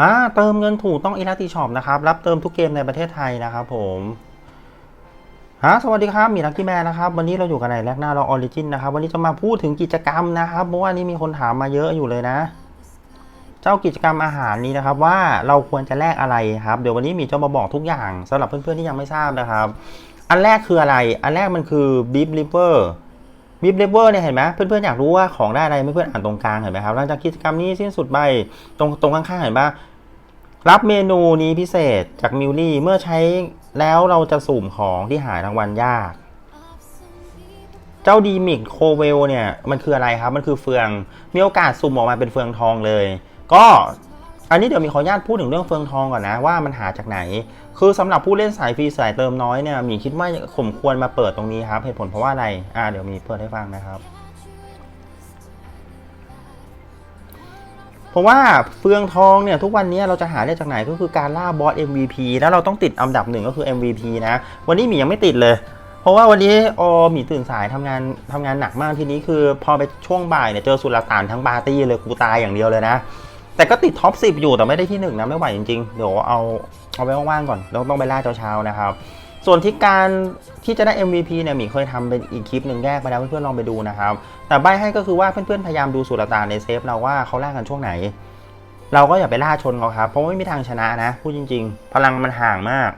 ฮะเติมเงินถูกต้องอีลาติชอปนะครับรับเติมทุกเกมในประเทศไทยนะครับผมฮะสวัสดีครับ มีลักกี้แมนนะครับ วันนี้เราอยู่กันในแรกหน้าเราออริจินนะครับ วันนี้จะมาพูดถึงกิจกรรมนะครับ เพราะว่านี่มีคนถามมาเยอะอยู่เลยนะ เจ้ากิจกรรมอาหารนี้นะครับ ว่าเราควรจะแลกอะไรครับ เดี๋ยววันนี้มีจะมาบอกทุกอย่างสำหรับเพื่อนๆที่ยังไม่ทราบนะครับ อันแรกคืออะไร อันแรกมันคือ beef liver บีฟเลเวอร์เนี่ยเห็นไหมเพื่อนๆอยากรู้ว่าของได้อะไรเพื่อนๆอ่านตรงกลางเห็นไหมครับหลังจากกิจกรรมนี้สิ้นสุดไปตรงตรงข้างๆเห็นปะรับเมนูนี้พิเศษจากมิวลี่เมื่อใช้แล้วเราจะสุ่มของที่หารางวัลยาก เจ้าดีมิกโคเวลเนี่ยมันคืออะไรครับ มันคือเฟืองมีโอกาสสุ่มออกมาเป็นเฟืองทองเลย ก็อันนี้เดี๋ยวมีขออนุญาตพูดถึงเรื่องเฟืองทองก่อนนะว่ามันหาจากไหน คือสำหรับผู้เล่นสายฟรีสายเติมน้อยเนี่ยมีคิดว่าสมควรมาเปิดตรงนี้ครับเหตุผลเพราะว่าอะไรอ่าเดี๋ยวมีเปิดให้ฟังนะครับ เพราะว่าเฟืองทองเนี่ยทุกวันนี้เราจะหาได้จากไหนก็คือการล่าบอส MVP แล้วเราต้องติดอันดับหนึ่งก็คือ MVP นะ วันนี้มียังไม่ติดเลยเพราะว่าวันนี้ออมีตื่นสายทำงานทำงานหนักมากทีนี้คือ พอไปช่วงบ่ายเนี่ยเจอสุลต่านทั้งปาร์ตี้เลยกูตายอย่างเดียวเลยนะ แต่ก็ติดท็อป10 อยู่แต่ไม่ได้ที่หนึ่งนะไม่ไหวจริงๆ เดี๋ยวเอา เอาไว้ว่างๆก่อนแล้วต้องไปล่าเช้าๆนะครับ ส่วนที่การที่จะได้ MVP เนี่ยหมีเคยทำเป็นอีกคลิปหนึ่งแยกไปแล้วเพื่อนๆลองไปดูนะครับ แต่ใบให้ก็คือว่าเพื่อนๆพยายามดูสุลต่านในเซฟเราว่าเขาล่ากันช่วงไหน เราก็อย่าไปล่าชนเขาครับเพราะไม่มีทางชนะนะพูดจริง ๆ พลังมันห่างมาก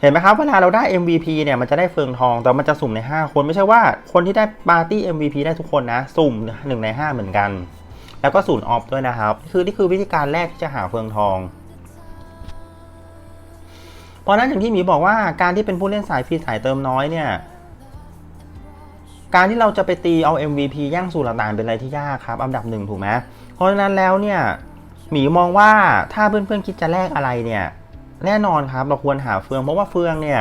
เห็นไหมครับเวลาเราได้ MVP เนี่ยมันจะได้เฟืองทองแต่มันจะสุ่มใน 5 คนไม่ใช่ว่าคนที่ได้ปาร์ตี้ MVP ได้ทุกคนนะ สุ่ม 1 ใน 5 เหมือนกัน แล้วก็ศูนย์ออฟด้วยนะครับ คือนี่คือวิธีการแรกที่จะหาเฟืองทอง เพราะนั้นอย่างที่หมีบอกว่าการที่เป็นผู้เล่นสายฟรีสายเติมน้อยเนี่ย การที่เราจะไปตีเอา MVP ย่างสู่หลักฐานเป็นอะไรที่ยากครับ อันดับหนึ่งถูกไหมเพราะฉะนั้นแล้วเนี่ยหมีมองว่าถ้าเพื่อนๆคิดจะแลกอะไรเนี่ย แน่นอนครับเราควรหาเฟืองเพราะว่าเฟืองเนี่ย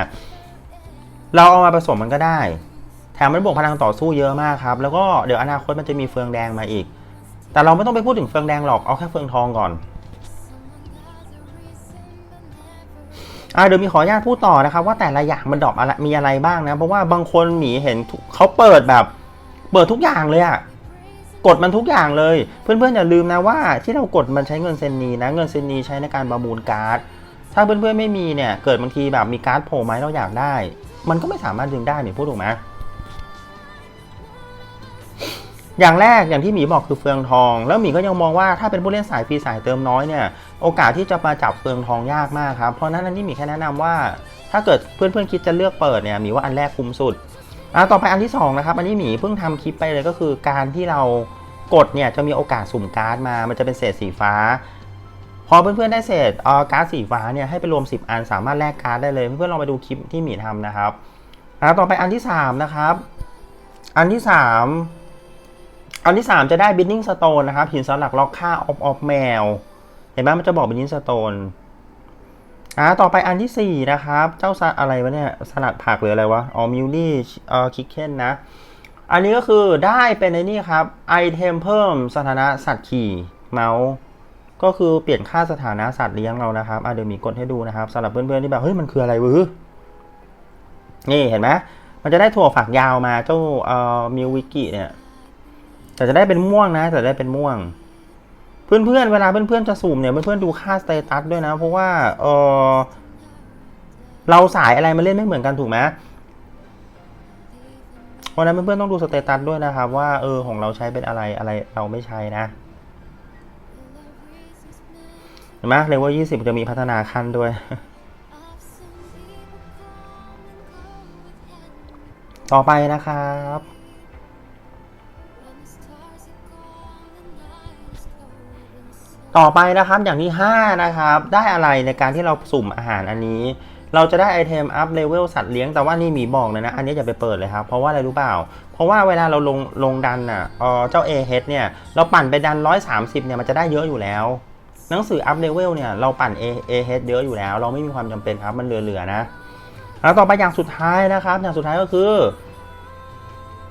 เราเอามาผสมมันก็ได้ แถมมันบวกพลังต่อสู้เยอะมากครับ แล้วก็เดี๋ยวอนาคตมันจะมีเฟืองแดงมาอีก แต่เราไม่ต้องไปพูดถึงเฟืองแดงหรอก เอาแค่เฟืองทองก่อนอ่าเดี๋ยวมีขออนุญาตพูดต่อนะครับ ว่าแต่ละอย่างมันดรอปอะไรมีอะไรบ้างนะ เพราะว่าบางคนหมีเห็นเขาเปิดแบบ เปิดทุกอย่างเลยอะกดมันทุกอย่างเลย เพื่อนๆอย่าลืมนะว่าที่เรากดมันใช้เงินเซนนีนะ เงินเซนนีใช้ในการประมูลการ์ด ถ้าเพื่อนๆไม่มีเนี่ย เกิดบางทีแบบมีการ์ดโผล่มาให้เราอยากได้ มันก็ไม่สามารถดึงได้เนี่ยพูดถูกไหม อย่างแรกอย่างที่หมีบอกคือเฟืองทอง แล้วหมีก็ยังมองว่าถ้าเป็นผู้เล่นสายฟรีสายเติมน้อยเนี่ยโอกาสที่จะมาจับเฟืองทองยากมากครับเพราะนั้นอันนี้หมีแค่แนะนำว่า ถ้าเกิดเพื่อนๆคิดจะเลือกเปิดเนี่ยหมีว่าอันแรกคุ้มสุดอะต่อไปอันที่สองนะครับอันนี้หมีเพิ่งทำคลิปไปเลยก็คือการที่เรากดเนี่ยจะมีโอกาสสุ่มการ์ดมา มันจะเป็นเศษสีฟ้า พอเพื่อนๆได้เศษเอ่อการ์ดสีฟ้าเนี่ยให้ไปรวม 10 อันสามารถแลกการ์ดได้เลย เพื่อนๆลองไปดูคลิปที่หมีทำนะครับอะต่อไปอันที่สามนะครับอันที่สาม อันที่สามจะได้ Binding Stone นะครับหินสลักล็อกค่าออฟออฟแมว เห็นไหมมันจะบอก Binding Stone อ่าต่อไปอันที่สี่นะครับ เจ้าสัตว์อะไรวะเนี่ยสลัดผักหรืออะไรวะอ๋อมิวลี่เอ่อคิกเคนนะ อันนี้ก็คือได้เป็นในนี่ครับไอเทมเพิ่มสถานะสัตว์ขี่เมาส์ก็คือเปลี่ยนค่าสถานะสัตว์เลี้ยงเรานะครับอะเดี๋ยวมีกดให้ดูนะครับสำหรับเพื่อนๆที่แบบเฮ้ยมันคืออะไรวะนี่เห็นไหมมันจะได้ถั่วฝักยาวมาเจ้าเอ่อมิววิกิเนี่ย แต่จะได้เป็นม่วงนะ แต่ได้เป็นม่วง เพื่อนๆเวลาเพื่อนๆจะสุ่มเนี่ยเพื่อนๆดูค่าสเตตัสด้วยนะ เพราะว่าเออเราสายอะไรมาเล่นไม่เหมือนกันถูกไหมเพราะฉะนั้นเพื่อนๆต้องดูสเตตัสด้วยนะครับว่าเออของเราใช้เป็นอะไรอะไรเราไม่ใช้นะเห็นไหมเลเวลยี่สิบจะมีพัฒนาขั้นด้วย ต่อไปนะครับ ต่อไปนะครับอย่างที่ 5 นะครับ ได้อะไรในการที่เราสุ่มอาหารอันนี้ เราจะได้ไอเทมอัพเลเวลสัตว์เลี้ยงแต่ว่านี่หมีบอกเลยนะ อันนี้อย่าไปเปิดเลยครับ เพราะว่าอะไรรู้เปล่า เพราะว่าเวลาเราลงลงดันอะเออเจ้า A h เนี่ย เราปั่นไปดัน 130 เนี่ย มันจะได้เยอะอยู่แล้ว หนังสืออัพเลเวลเนี่ย เราปั่น A A h เยอะอยู่แล้ว เราไม่มีความจำเป็นครับมันเหลือๆนะแล้วต่อไปอย่างสุดท้ายนะครับ อย่างสุดท้ายก็คือ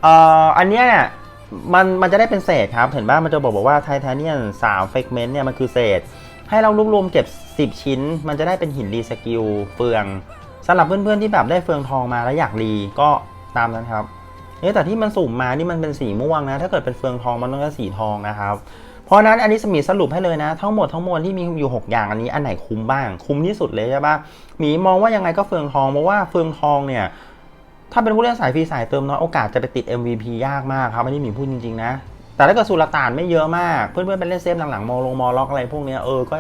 เอออันเนี้เนี่ย มันมันจะได้เป็นเศษครับ เห็นป่ะมันจะบอกบอกว่าไทเทเนียมสามเฟกเมนต์เนี่ยมันคือเศษ ให้เรารวบรวมเก็บ 10 ชิ้น มันจะได้เป็นหินรีสกิลเฟืองสำหรับเพื่อนๆที่แบบได้เฟืองทองมาแล้วอยากรีก็ตามนั้นครับเอ๊แต่ที่มันสุ่มมานี่มันเป็นสีม่วงนะ ถ้าเกิดเป็นเฟืองทองมันต้องเป็นสีทองนะครับ เพราะฉะนั้นอันนี้สมีสรุปให้เลยนะ ทั้งหมดทั้งมวลที่มีอยู่ 6 อย่างอันนี้อันไหนคุ้มบ้าง คุ้มที่สุดเลยใช่ปะหมีมองว่ายังไงก็เฟืองทองเพราะว่าเฟืองทองเนี่ย ถ้าเป็นผู้เล่นสายฟรีสายเติมน้อยโอกาสจะไปติด MVP ยากมากครับอันนี้หมีพูดจริงๆนะ แต่ถ้าเกิดสุลต่านไม่เยอะมาก เพื่อนๆไปเล่นเซฟหลังๆมอลงมอล็อกอะไรพวกเนี้ยเออก็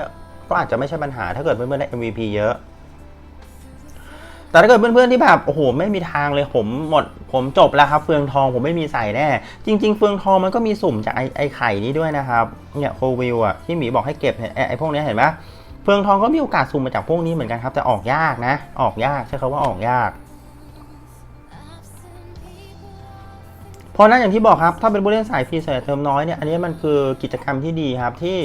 ก็อาจจะไม่ใช่ปัญหาถ้าเกิดเพื่อนๆได้ MVP เยอะ แต่ถ้าเกิดเพื่อนๆที่แบบโอ้โหไม่มีทางเลยผมหมด ผมจบแล้วครับ เฟืองทองผมไม่มีใส่แน่ จริง ๆ เฟืองทองมันก็มีสุ่มจากไอไอไข่นี้ด้วยนะครับเนี่ยโควิวอะที่หมีบอกให้เก็บเนี่ยไอ้ไอพวกนี้เห็นไหมเฟืองทองก็มีโอกาสสุ่มมาจากพวกนี้เหมือนกันครับ แต่ออกยากนะ ออกยากใช้คำว่าออกยาก เพราะนั้นอย่างที่บอกครับ ถ้าเป็นผู้เล่นสายฟรีสายเติมน้อยเนี่ย อันนี้มันคือกิจกรรมที่ดีครับที่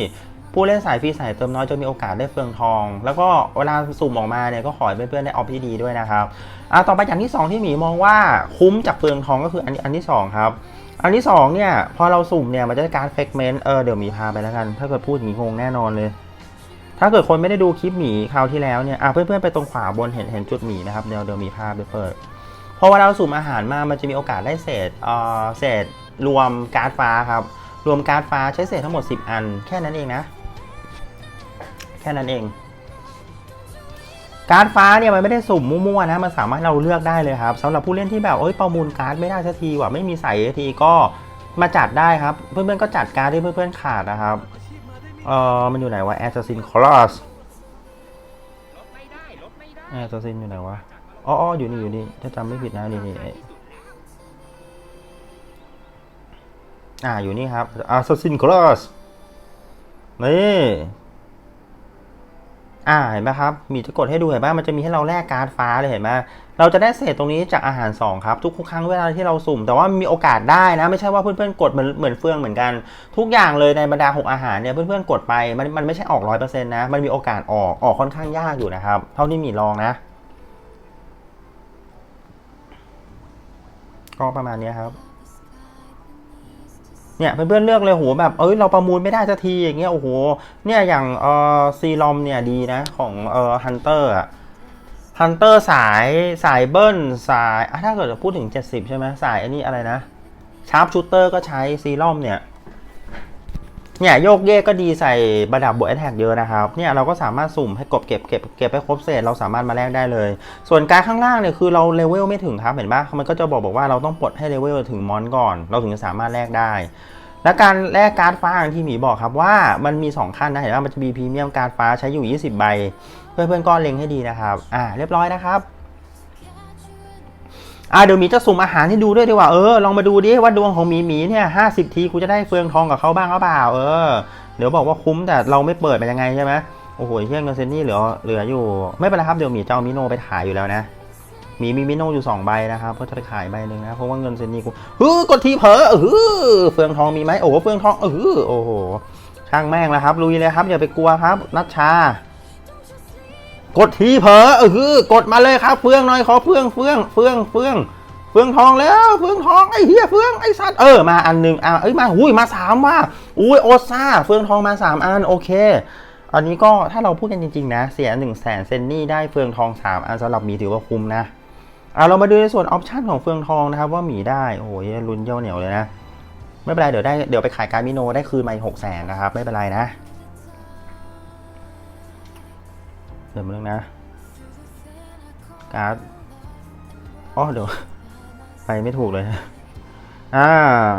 ผู้เล่นสายฟรีสายเติมน้อยจะมีโอกาสได้เฟืองทอง แล้วก็เวลาสุ่มออกมาเนี่ยก็ขอให้เพื่อนๆได้ออฟที่ดีด้วยนะครับอะต่อไปอย่างที่ 2 ที่หมีมองว่าคุ้มจากเฟืองทองก็คืออันอันที่ 2 ครับ อันที่2เนี่ยพอเราสุ่มเนี่ยมันจะได้การเฟกเมนต์เออเดี๋ยวมีพาไปแล้วกัน ถ้าเกิดพูดอย่างนี้งงแน่นอนเลย ถ้าเกิดคนไม่ได้ดูคลิปหมีคราวที่แล้วเนี่ยอะเพื่อนๆไปตรงขวาบนเห็นเห็นจุดหมีนะครับเดี๋ยวเดี๋ยวมีภาไปเปิด พอเวลาเราสุ่มอาหารมา มันจะมีโอกาสได้เศษเศษรวมการ์ดฟ้าครับ รวมการ์ดฟ้าใช้เศษทั้งหมด 10 อัน แค่นั้นเองนะ แค่นั้นเอง การ์ดฟ้าเนี่ยมันไม่ได้สุ่มมั่วๆนะ มันสามารถเราเลือกได้เลยครับสำหรับผู้เล่นที่แบบเอ้ยประมูลการ์ดไม่ได้สักทีว่ะไม่มีใส่สักทีก็มาจัดได้ครับ เพื่อนๆก็จัดการ์ดที่เพื่อนๆขาดนะครับ เออมันอยู่ไหนวะ Assassin Cross แอสซินอยู่ไหนวะ อ๋ออยู่นี่อยู่นี่ถ้าจำไม่ผิดนะนี่นี่ไอ้อ่าอยู่นี่ครับ Assassin Cross นี่อ่าเห็นไหมครับ มีจะกดให้ดูเห็นไหมมันจะมีให้เราแลกการ์ดฟ้าเลยเห็นไหมเราจะได้เศษตรงนี้จากอาหาร 2 ครับ ทุกครั้งเวลาที่เราสุ่ม แต่ว่ามีโอกาสได้นะ ไม่ใช่ว่าเพื่อนๆกดเหมือนเหมือนเฟืองเหมือนกัน ทุกอย่างเลยในบรรดา 6 อาหารเนี่ยเพื่อนๆกดไปมันมันไม่ใช่ออก100%นะ มันมีโอกาสออกออกค่อนข้างยากอยู่นะครับ เท่าที่มีลองนะ ก็ประมาณนี้ครับเนี่ยเพื่อนๆเลือกเลยโหแบบเอ้ยเราประมูลไม่ได้สักทีอย่างเงี้ยโอ้โหเนี่ยอย่างเอ่อซีลอมเนี่ยดีนะของเอ่อฮันเตอร์อะฮันเตอร์สายสายเบิ้ลสายอะถ้าเกิดพูดถึง 70 ใช่ไหมสายอันนี้อะไรนะชาร์ปชูเตอร์ก็ใช้ซีลอมเนี่ย เนี่ยโยกเยกก็ดีใส่ประดับบวกแอทแทกเยอะนะครับเนี่ยเราก็สามารถสุ่มให้กบเก็บเก็บเก็บให้ครบเศษเราสามารถมาแลกได้เลย ส่วนการข้างล่างเนี่ยคือเราเลเวลไม่ถึงครับเห็นปะมันก็จะบอกบอกว่าเราต้องปลดให้เลเวลถึงมอนก่อน เราถึงจะสามารถแลกได้ และการแลกการ์ดฟ้าอย่างที่หมีบอกครับว่ามันมี 2 ขั้นนะเห็นว่ามันจะมีพรีเมียมการ์ดฟ้าใช้อยู่ 20 ใบ เพื่อนๆก็เล็งให้ดีนะครับอ่าเรียบร้อยนะครับ อ่าเดี๋ยวหมีจะสุ่มอาหารให้ดูด้วยดีกว่าเออลองมาดูดิว่าดวงของหมีหมีเนี่ยห้าสิบทีกูจะได้เฟืองทองกับเขาบ้างหรือเปล่าเออเดี๋ยวบอกว่าคุ้มแต่เราไม่เปิดเป็นยังไงใช่ไหมโอ้โหเชี่ยเงินเซนนี่เหลือเหลืออยู่ ไม่เป็นไรครับเดี๋ยวหมีจะเอามิโนไปขายอยู่แล้วนะมีมีมิโนอยู่สองใบนะครับก็จะไปขายใบหนึ่งนะเพราะว่าเงินเซนนี่กูเฮ้กดทีเผลอเออเฟืองทองมีไหมโอ้โหเฟืองทองเออโอ้โหช่างแม่งแล้วครับลุยเลยครับอย่าไปกลัวครับนัชชา กดทีเผลอเออกดมาเลยครับเฟืองหน่อยขอเฟืองเฟืองเฟืองเฟืองเฟืองทองแล้วเฟืองทองไอ้เหี้ยเฟืองไอ้สัตว์เออมาอันหนึ่งอะเอ้ยมาอุ้ยมาสามว่ะอุ้ยโอซ่าเฟืองทองมาสามอันโอเค อันนี้ก็ถ้าเราพูดกันจริง ๆ นะ เสีย1นึ่งแสนเซนนี่ได้เฟืองทองสามอันสำหรับหมีถือว่าคุ้มนะเอาเรามาดูในส่วนออปชันของเฟืองทองนะครับว่าหมีได้โอ้โหลุ้นเยี่ยวเหนียวเลยนะไม่เป็นไรเดี๋ยวได้เดี๋ยวไปขายการมิโนได้คืนมาหกแสนนะครับไม่เป็นไรนะ เดี๋ยวมาเรื่องนะ การ์ดอ๋อเดี๋ยว ไปไม่ถูกเลยอ่า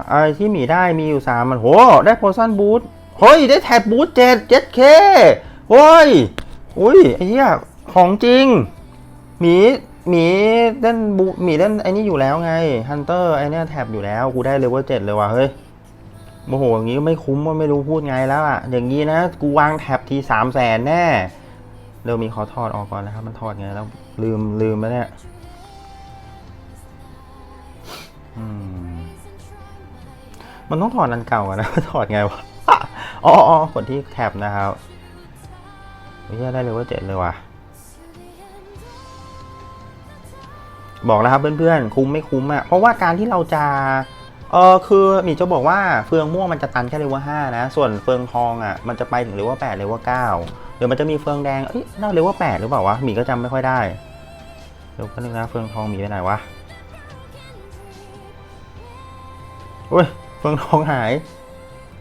ไอที่หมีได้มีอยู่สามมันโห ได้โพชั่นบูทเฮ้ย ได้แท็บบูทเจ็ดเจ็ดเคเฮ้ยอุ้ยไอ้เหี้ยของจริง หมีหมีเล่นบูหมีเล่นไอ้นี่อยู่แล้วไงฮันเตอร์ไอ้นี่แท็บอยู่แล้ว กูได้เลเวลเจ็ดเลยว่ะเฮ้ยโมโหอย่างงี้ไม่คุ้มว่าไม่รู้พูดไงแล้วอะอย่างงี้นะ กูวางแท็บทีสามแสนแน่ เดี๋ยวมีขอถอดออกก่อนนะครับ มันถอดไงแล้วลืมลืมไปเนี่ยมมันต้องถอดอันเก่าอะนะถอดไงวะอ๋ออ๋อกดที่แท็บนะครับไม่ใช่ได้เลยว่าเจ็ดเลยว่ะบอกแล้วครับเพื่อนๆ คุ้มไม่คุ้มอะเพราะว่าการที่เราจะเออคือหมีจะบอกว่าเฟืองม่วงมันจะตันแค่เลเวลห้านะ ส่วนเฟืองทองอะมันจะไปถึงเลเวลแปดเลเวลเก้า ดี๋ยวมันจะมีเฟืองแดง เอ้ยน่าเลเวลแปดหรือเปล่าวะหมีก็จำไม่ค่อยได้ เดี๋ยวก็นึงนะเฟืองทองหมีไปไหนวะอุ้ยเฟืองทองหาย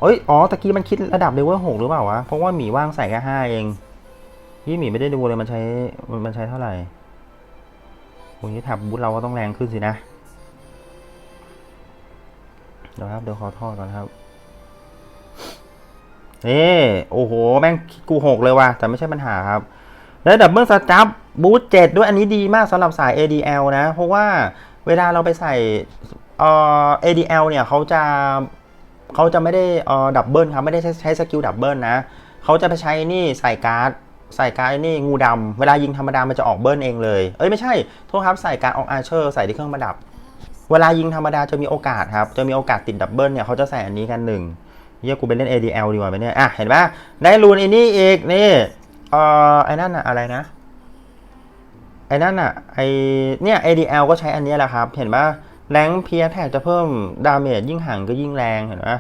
เอ้ย อ๋อ ตะกี้มันคิดระดับเลเวลหกหรือเปล่าวะ เพราะว่าหมีว่างใส่แค่ห้าเองพี่หมีไม่ได้ดูเลยมันใช้ มันใช้เท่าไหร่โอ้ยแถบบูทเราก็ต้องแรงขึ้นสินะ เดี๋ยวครับ เดี๋ยวขอทอดก่อนครับ นี่โอ้โห แม่งกูหกเลยว่ะ แต่ไม่ใช่ปัญหาครับ แล้วดับเบิลสจับบูทเจ็ดด้วยอันนี้ดีมากสำหรับสาย ADL นะ เพราะว่าเวลาเราไปใส่เอ่อ ADL เนี่ยเขาจะเขาจะไม่ได้เอ่อดับเบิลครับ ไม่ได้ใช้ใช้สกิลดับเบิลนะ เขาจะไปใช้นี่ใส่การ์ดใส่การ์ดนี่งูดำเวลายิงธรรมดา มันจะออกเบิลเองเลย เอ้ยไม่ใช่ โทษครับ ใส่การ์ดออกอาร์เชอร์ใส่ที่เครื่องประดับ เวลายิงธรรมดาจะมีโอกาสครับ จะมีโอกาสติดดับเบิลเนี่ยเขาจะใส่อันนี้กันหนึ่ง เฮียกูไปเล่น ADL ดีกว่าไหมเนี่ย อะ เห็นปะได้รูนไอ้นี่อีกนี่ เอ่อ ไอ้นั่นอะอะไรนะ ไอ้นั่นอะไอเนี่ย ADL ก็ใช้อันนี้แหละครับ เห็นปะแรงเพียแท็กจะเพิ่มดาเมจยิ่งห่างก็ยิ่งแรง เห็นปะ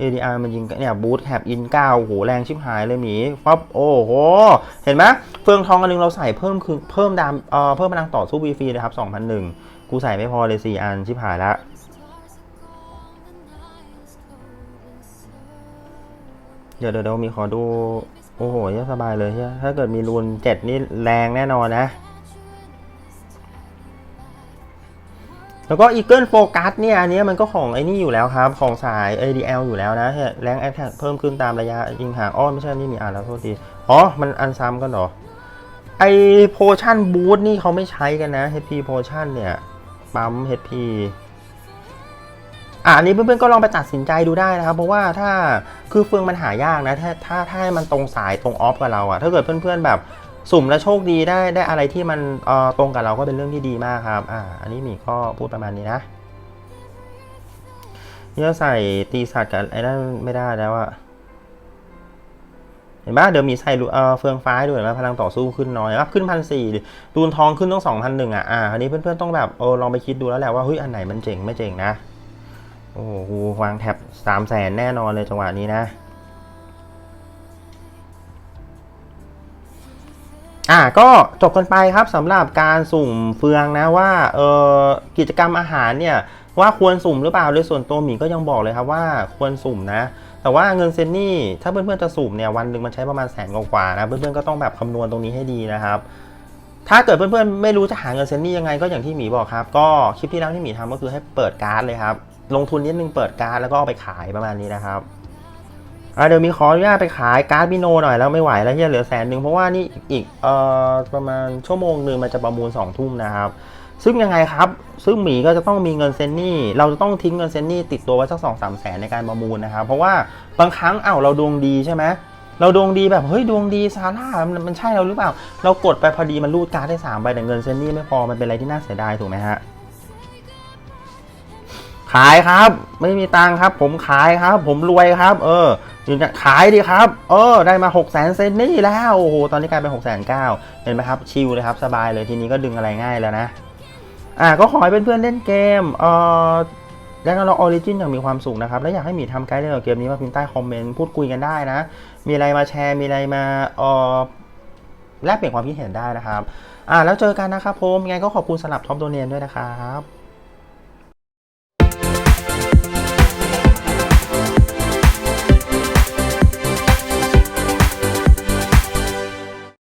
ADR มันยิงเนี่ยบูทแท็บอินเก้าโหแรงชิบหายเลยหมีป๊อปโอ้โห เห็นไหมเฟืองทองอันนึงเราใส่เพิ่มคือเพิ่มดามเอ่อเพิ่มพลังต่อสู้วีฟรีเลยครับ2,001กูใส่ไม่พอเลย4อันชิบหายละ เดี๋ยวเดี๋ยวมีขอดู โอ้โหยสบายเลยถ้าเกิดมีรูนเจ็ดนี่แรงแน่นอนนะ แล้วก็ Eagle Focus เนี่ย อันนี้มันก็ของไอ้นี่อยู่แล้วครับ ของสาย ADL อยู่แล้วนะแรงแอคแท็กเพิ่มขึ้นตามระยะยิงห่างอ้อไม่ใช่นี่มีอ่านแล้วโทษทีอ๋อ มันอันซ้ำกันหรอ ไอโพชั่นบูทนี่เขาไม่ใช้กันนะ HP Potion เนี่ยปั๊ม HP อะอันนี้เพื่อนๆก็ลองไปตัดสินใจดูได้นะครับ เพราะว่าถ้า คือเฟืองมันหายากนะ ถ้าถ้าถ้าให้มันตรงสายตรงออฟกับเราอะถ้าเกิดเพื่อนๆแบบสุ่มแล้วโชคดีได้ได้อะไรที่มันเออตรงกับเราก็เป็นเรื่องที่ดีมากครับ อ่า อันนี้หมีก็พูดประมาณนี้นะเนี่ยใส่ตีสัตว์กับไอ้นั่นไม่ได้แล้วอะเห็นปะเดี๋ยวมีใส่เออเฟืองฟ้าด้วยเห็นไหมพลังต่อสู้ขึ้นน้อยครับขึ้นพันสี่ดูนทองขึ้นต้องสองพันหนึ่งอะอ่าอันนี้เพื่อนๆต้องแบบเออลองไปคิดดูแล้วแหละว่าเฮ้ยอันไหนมันเจ๋งไม่เจ๋งนะ โอ้โหวางแท็บสามแสนแน่นอนเลยจังหวะนี้นะ อะก็จบกันไปครับสำหรับการสุ่มเฟืองนะว่าเออกิจกรรมอาหารเนี่ยว่าควรสุ่มหรือเปล่าโดยส่วนตัวหมีก็ยังบอกเลยครับว่าควรสุ่มนะ แต่ว่าเงินเซนนี่ถ้าเพื่อนๆจะสุ่มเนี่ยวันหนึ่งมันใช้ประมาณแสนกว่านะเพื่อนๆก็ต้องแบบคำนวณตรงนี้ให้ดีนะครับถ้าเกิดเพื่อนๆไม่รู้จะหาเงินเซนนี่ยังไงก็อย่างที่หมีบอกครับ ก็คลิปที่แล้วที่หมีทำก็คือให้เปิดการ์ดเลยครับ ลงทุนนิดนึงเปิดการ์ดแล้วก็เอาไปขายประมาณนี้นะครับอะเดี๋ยวมีขออนุญาตไปขายการ์ดบิโนหน่อยแล้วไม่ไหวแล้วเฮียเหลือแสนหนึ่งเพราะว่านี่อีกเอ่อประมาณชั่วโมงหนึ่งมันจะประมูล2องทุ่มนะครับ ซึ่งยังไงครับ ซึ่งหมีก็จะต้องมีเงินเซนนี่ เราจะต้องทิ้งเงินเซนนี่ติดตัวไว้สักสองสามแสนในการประมูลนะครับ เพราะว่าบางครั้งอ้าวเราดวงดีใช่ไหมเราดวงดีแบบเฮ้ยดวงดีซาร่ามันมันใช่เราหรือเปล่า เรากดไปพอดีมันรูดการ์ดได้สามใบแต่เงินเซนนี่ไม่พอมันเป็นอะไรที่น่าเสียดายถูกไหมฮะ ขายครับ ไม่มีตังครับ ผมขายครับ ผมรวยครับ เออยืนยันขายดีครับ เออ ได้มา6 0 0 0 0เซนนี่แล้วโอ้โหตอนนี้กลายเป็น6 9 0 0 0เห็นไหมครับชิลเลยครับสบายเลยทีนี้ก็ดึงอะไรง่ายแล้วนะอะก็ขอให้เพื่อนๆเล่นเกมเอ่อแล้วก็เราออริจินอย่างมีความสุขนะครับ แล้วอยากให้หมีทำไกด์เรื่องเกี่ยวกับเกมนี้มาพิมพ์ใต้คอมเมนต์พูดคุยกันได้นะ มีอะไรมาแชร์มีอะไรมาเอ่อแลกเปลี่ยนความคิดเห็นได้นะครับ อะแล้วเจอกันนะครับผมยังไงก็ขอบคุณสำหรับท็อปโดเนียนด้วยนะครับ